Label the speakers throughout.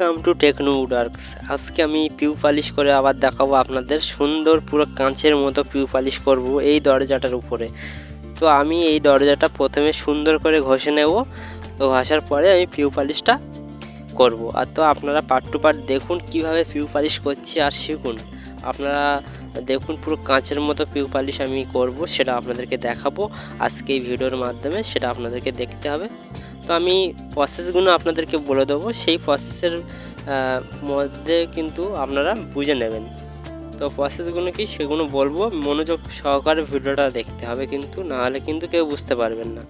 Speaker 1: Welcome to techno উডার্কস আজকে আমি Piu polish করে আবার দেখাবো আপনাদের সুন্দর পুরো কাঁচের মতো পিউ পালিশ করব এই দরজাটার উপরে। তো আমি এই দরজাটা প্রথমে সুন্দর করে ঘষে নেব। তো ঘষার পরে আমি পিউ পালিশটা করব। আর তো আপনারা পার্ট টু পার্ট দেখুন কীভাবে পিউ পালিশ করছি আর শিখুন। আপনারা দেখুন পুরো কাঁচের মতো পিউ পালিশ আমি করব, সেটা আপনাদেরকে দেখাবো। আজকে এই ভিডিওর মাধ্যমে সেটা আপনাদেরকে দেখতে হবে। তো আমি প্রসেসগুলো আপনাদেরকে বলে দেবো। সেই প্রসেসের মধ্যে কিন্তু আপনারা বুঝে নেবেন। তো প্রসেসগুলো কি সেগুলো বলব। মনোযোগ সহকারে ভিডিওটা দেখতে হবে কিন্তু, নাহলে কিন্তু কেউ বুঝতে পারবেন না।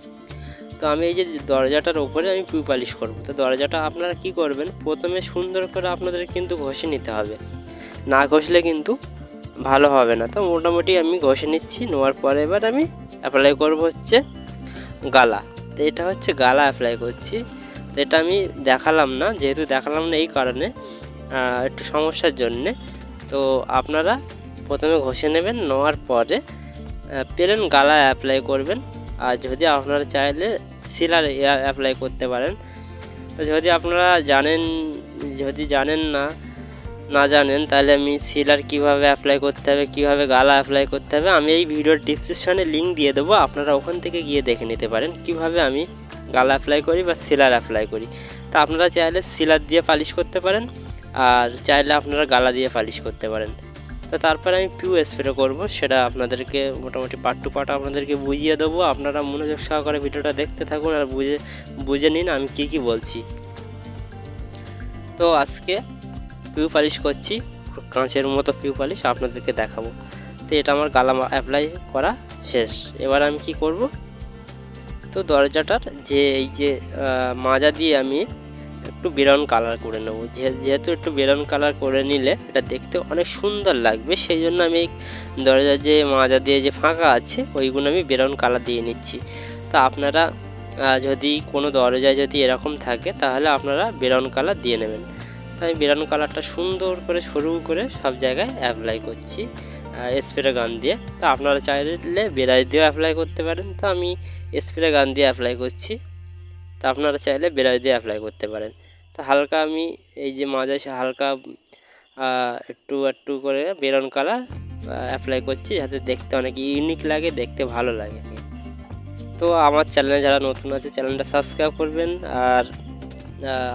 Speaker 1: তো আমি এই যে দরজাটার ওপরে আমি পিউ পালিশ করব। তো দরজাটা আপনারা কি করবেন? প্রথমে সুন্দর করে আপনাদের কিন্তু ঘষে নিতে হবে। না ঘষলে কিন্তু ভালো হবে না। তো মোটামুটি আমি ঘষে নিচ্ছি, নেওয়ার পরে এবার আমি অ্যাপ্লাই করব হচ্ছে গালা। এটা হচ্ছে গালা অ্যাপ্লাই করছি। তো এটা আমি দেখালাম না, যেহেতু দেখালাম না এই কারণে একটু সমস্যার জন্যে। তো আপনারা প্রথমে ঘষে নেবেন, নেওয়ার পরে প্লেন গালা অ্যাপ্লাই করবেন। আর যদি আপনারা চাইলে সিলার অ্যাপ্লাই করতে পারেন। তো যদি আপনারা জানেন, যদি জানেন না না জানেন, তাহলে আমি সিলার কীভাবে অ্যাপ্লাই করতে হবে, কীভাবে গালা অ্যাপ্লাই করতে হবে, আমি এই ভিডিওর ডিসক্রিপশনে লিঙ্ক দিয়ে দেবো, আপনারা ওখান থেকে গিয়ে দেখে নিতে পারেন কীভাবে আমি গালা অ্যাপ্লাই করি বা সিলার অ্যাপ্লাই করি। তো আপনারা চাইলে সিলার দিয়ে পালিশ করতে পারেন, আর চাইলে আপনারা গালা দিয়ে পালিশ করতে পারেন। তো তারপরে আমি পিউ স্প্রে করব, সেটা আপনাদেরকে মোটামুটি পার্ট টু পার্ট আপনাদেরকে বুঝিয়ে দেবো। আপনারা মনোযোগ সহকারে ভিডিওটা দেখতে থাকুন আর বুঝে বুঝে নিন আমি কি কি বলছি। তো আজকে পিউ পালিশ করছি কাঁচের মতো পিউ পালিশ আপনাদেরকে দেখাবো। তো এটা আমার গালা অ্যাপ্লাই করা শেষ। এবার আমি কি করব? তো দরজাটার যে এই যে মাজা দিয়ে আমি একটু বেরন কালার করে নেব। যেহেতু একটু বেরন কালার করে নিলে এটা দেখতে অনেক সুন্দর লাগবে সেই জন্য আমি দরজার যে মাজা দিয়ে যে ফাঁকা আছে, ওইগুলো আমি বেরন কালার দিয়ে নিচ্ছি। তো আপনারা যদি কোনো দরজায় যদি এরকম থাকে, তাহলে আপনারা বেরন কালার দিয়ে নেবেন। আমি বেরানো কালারটা সুন্দর করে সরু করে সব জায়গায় অ্যাপ্লাই করছি স্প্রে গান দিয়ে। তো আপনারা চাইলে বেড়াই দিয়েও অ্যাপ্লাই করতে পারেন। তো আমি স্প্রে গান দিয়ে অ্যাপ্লাই করছি। তো আপনারা চাইলে বেড়াই দিয়ে অ্যাপ্লাই করতে পারেন। তো হালকা আমি এই যে মাঝে হালকা একটু একটু করে বেরন কালার অ্যাপ্লাই করছি যাতে দেখতে অনেক ইউনিক লাগে, দেখতে ভালো লাগে। তো আমার চ্যানেলে যারা নতুন আছে চ্যানেলটা সাবস্ক্রাইব করবেন। আর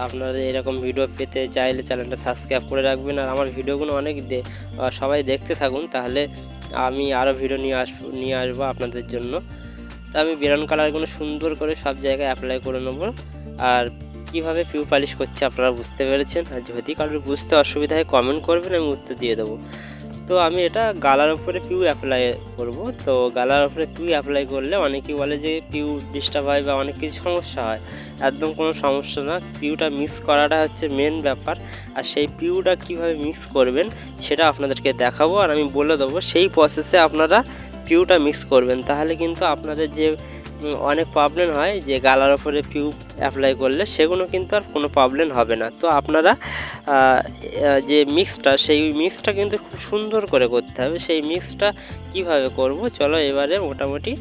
Speaker 1: আপনারা এরকম ভিডিও পেতে চাইলে চ্যানেলটা সাবস্ক্রাইব করে রাখবেন। আর আমার ভিডিওগুলো অনেক দে- সবাই দেখতে থাকুন, তাহলে আমি আরও ভিডিও নিয়ে আসব নিয়ে আসব আপনাদের জন্য। তো আমি বেরন কালারগুলো সুন্দর করে সব জায়গায় অ্যাপ্লাই করে নেব। আর কীভাবে পিউ পালিশ করছে আপনারা বুঝতে পেরেছেন? আর যদি কারোর বুঝতে অসুবিধা হয় কমেন্ট করবেন, আমি উত্তর দিয়ে দেবো। তো আমি এটা গালার উপরে পিউ অ্যাপ্লাই করব। তো গালার উপরে পিউ অ্যাপ্লাই করলে অনেকেই বলে যে পিউ ডিস্টার্ব হয় বা অনেক কিছু সমস্যা হয়। একদম কোনো সমস্যা না। পিউটা মিক্স করাটা হচ্ছে মেন ব্যাপার। আর সেই পিউটা কীভাবে মিক্স করবেন সেটা আপনাদেরকে দেখাবো। আর আমি বলে দেবো, সেই প্রসেসে আপনারা পিউটা মিক্স করবেন। তাহলে কিন্তু আপনাদের যে অনেক প্রবলেম হয় যে গালার ওপরে পিউ অ্যাপ্লাই করলে সেগুলো কিন্তু আর কোনো প্রবলেম হবে না। তো আপনারা যে মিক্সটা সেই মিক্সটা কিন্তু খুব সুন্দর করে করতে হবে। সেই মিক্সটা কীভাবে করব? চলো এবারে মোটামুটি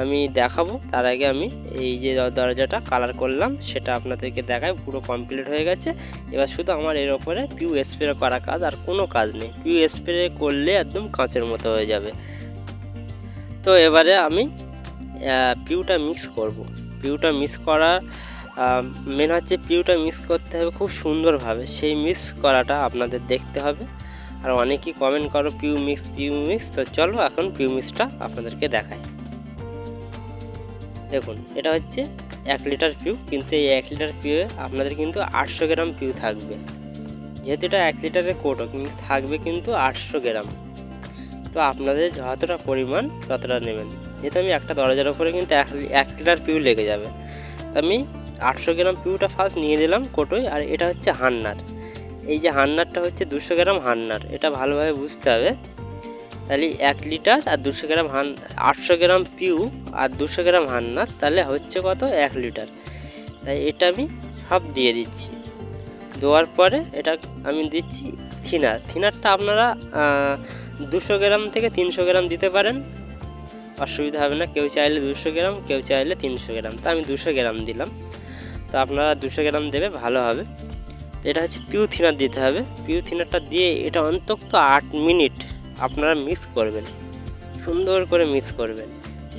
Speaker 1: আমি দেখাবো। তার আগে আমি এই যে দরজাটা কালার করলাম, সেটা আপনাদেরকে দেখায় পুরো কমপ্লিট হয়ে গেছে। এবার শুধু আমার এর ওপরে পিউ স্প্রে করা কাজ, আর কোনো কাজ নেই। পিউ স্প্রে করলে একদম কাঁচের মতো হয়ে যাবে। তো এবারে আমি পিউটা মিক্স করব। পিউটা মিক্স করা মেন হচ্ছে পিউটা মিক্স করতে হবে খুব সুন্দরভাবে। সেই মিক্স করাটা আপনাদের দেখতে হবে। আর অনেকেই কমেন্ট করো পিউ মিক্স পিউ মিক্স তো চলো এখন পিউ মিক্সটা আপনাদেরকে দেখায় দেখুন, এটা হচ্ছে এক লিটার পিউ, কিন্তু এই এক লিটার পিউয়ে আপনাদের কিন্তু আটশো গ্রাম পিউ থাকবে। যেহেতু এটা এক লিটারের কোটো কিন্তু থাকবে কিন্তু আটশো গ্রাম। তো আপনাদের যতটা পরিমাণ, ততটা নেবেন। যেহেতু আমি একটা দরজার উপরে কিন্তু এক লিটার পিউ লেগে যাবে। তো আমি আটশো গ্রাম পিউটা ফার্স্ট নিয়ে দিলাম কোটোয়, আর এটা হচ্ছে হান্নার। এই যে হান্নারটা হচ্ছে দুশো গ্রাম হান্নার, এটা ভালোভাবে বুঝতে হবে। তাহলে এক লিটার আর দুশো গ্রাম হান, আটশো গ্রাম পিউ আর দুশো গ্রাম হান্নার, তাহলে হচ্ছে কত? এক লিটার। তাই এটা আমি সব দিয়ে দিচ্ছি। দেওয়ার পরে এটা আমি দিচ্ছি থিনার। থিনারটা আপনারা দুশো গ্রাম থেকে তিনশো গ্রাম দিতে পারেন। অসুবিধা হবে না, কেউ চাইলে দুশো গ্রাম, কেউ চাইলে তিনশো গ্রাম। তো আমি দুশো গ্রাম দিলাম। তো আপনারা দুশো গ্রাম দেবে, ভালো হবে। এটা হচ্ছে পিউ থিনার দিতে হবে। পিউ থিনারটা দিয়ে এটা অন্তত আট মিনিট আপনারা মিক্স করবেন। সুন্দর করে মিক্স করবেন।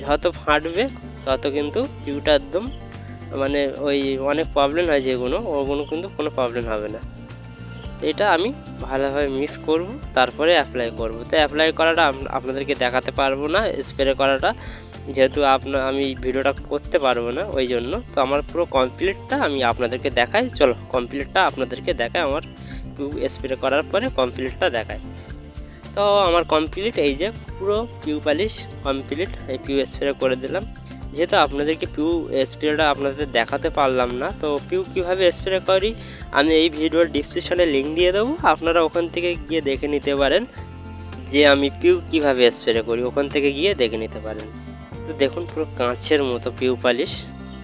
Speaker 1: যত ফাটবে, তত কিন্তু পিউটা একদম মানে ওই অনেক প্রবলেম হয় যেগুলো, ওগুলো কিন্তু কোনো প্রবলেম হবে না। এটা আমি ভালোভাবে মিক্স করব, তারপরে অ্যাপ্লাই করব। তো অ্যাপ্লাই করাটা আপনাদেরকে দেখাতে পারব না স্প্রে করাটা যেহেতু আপনার আমি ভিডিওটা করতে পারব না, ওই জন্য। তো আমার পুরো কমপ্লিটটা আমি আপনাদেরকে দেখাই, চলো কমপ্লিটটা আপনাদেরকে দেখাই আমার স্প্রে করার পরে কমপ্লিটটা দেখাই। তো আমার কমপ্লিট এই যে পুরো পিউ পালিশ কমপ্লিট এই পিউ স্প্রে করে দিলাম। যেহেতু আপনাদেরকে পিউ স্প্রেটা আপনাদের দেখাতে পারলাম না, তো পিউ কীভাবে স্প্রে করি, আমি এই ভিডিওর ডিসক্রিপশনে লিঙ্ক দিয়ে দেবো, আপনারা ওখান থেকে গিয়ে দেখে নিতে পারেন যে আমি পিউ কীভাবে স্প্রে করি, ওখান থেকে গিয়ে দেখে নিতে পারেন। তো দেখুন পুরো কাঁচের মতো পিউ পালিশ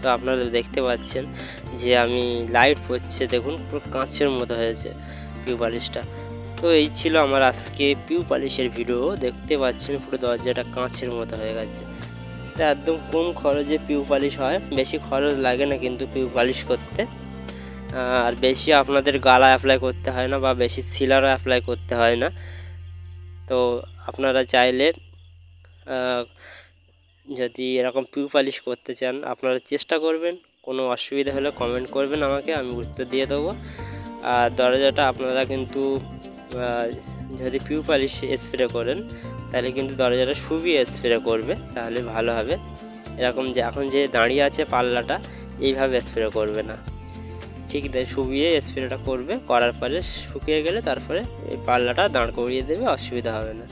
Speaker 1: তো আপনারা দেখতে পাচ্ছেন যে আমি লাইট পড়ছে দেখুন পুরো কাঁচের মতো হয়েছে পিউ পালিশটা তো এই ছিল আমার আজকে পিউ পালিশের ভিডিও দেখতে পাচ্ছেন পুরো দরজাটা কাঁচের মতো হয়ে গেছে। তো একদম কম খরচে পিউ পালিশ হয়। বেশি খরচ লাগে না কিন্তু পিউ পালিশ করতে। আর বেশি আপনাদের গালা অ্যাপ্লাই করতে হয় না বা বেশি সিলারও অ্যাপ্লাই করতে হয় না। তো আপনারা চাইলে যদি এরকম পিউ পালিশ করতে চান, আপনারা চেষ্টা করবেন। কোনো অসুবিধা হলে কমেন্ট করবেন আমাকে, আমি উত্তর দিয়ে দেবো। আর দরজাটা আপনারা কিন্তু যদি পিউ পালিশ স্প্রে করেন তাহলে কিন্তু দরজাটা শুবিয়ে স্প্রে করবে, তাহলে ভালো হবে। এরকম যে এখন যে দাঁড়িয়ে আছে পাল্লাটা, এইভাবে স্প্রে করবে না। ঠিক শুবিয়ে স্প্রেটা করবে, করার পরে শুকিয়ে গেলে তারপরে এই পাল্লাটা দাঁড় করিয়ে দেবে, অসুবিধা হবে না।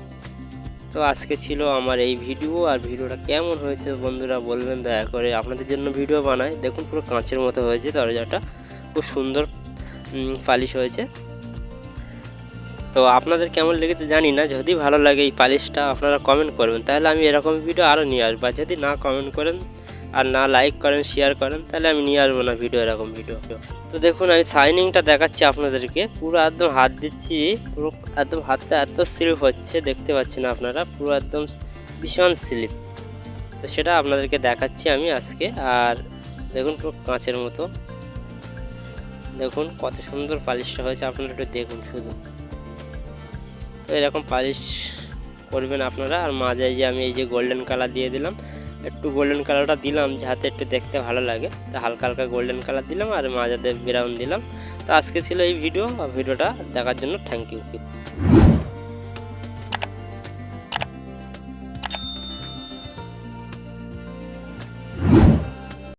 Speaker 1: তো আজকে ছিল আমার এই ভিডিও, আর ভিডিওটা কেমন হয়েছে বন্ধুরা বলবেন দয়া করে আপনাদের জন্য ভিডিও বানায় দেখুন পুরো কাঁচের মতো হয়েছে, দরজাটা খুব সুন্দর পালিশ হয়েছে। তো আপনাদের কেমন লেগেছে জানি না, যদি ভালো লাগে এই পালিশটা আপনারা কমেন্ট করবেন। তাহলে আমি এরকম ভিডিও আরও নিয়ে আসব। আর যদি না কমেন্ট করেন আর না লাইক করেন শেয়ার করেন, তাহলে আমি নিয়ে আসব না ভিডিও এরকম ভিডিও তো দেখুন, আমি শাইনিংটা দেখাচ্ছি আপনাদেরকে। পুরো একদম হাত দিচ্ছি। পুরো একদম হাতটা এত স্লিপ হচ্ছে, দেখতে পাচ্ছেন আপনারা। পুরো একদম ভীষণ স্লিপ তো সেটা আপনাদেরকে দেখাচ্ছি আমি আজকে। আর দেখুন পুরো কাঁচের মতো। দেখুন কত সুন্দর পালিশটা হয়েছে। আপনারা একটু দেখুন শুধু। তো এরকম পালিশ করবেন আপনারা। আর মাঝে যে আমি এই যে গোল্ডেন কালার দিয়ে দিলাম, একটু গোল্ডেন কালারটা দিলাম যাতে একটু দেখতে ভালো লাগে। তো হালকা হালকা গোল্ডেন কালার দিলাম আর মাঝাতে ব্রাউন দিলাম। তো আজকে ছিল এই ভিডিও ভিডিওটা দেখার জন্য থ্যাংক ইউ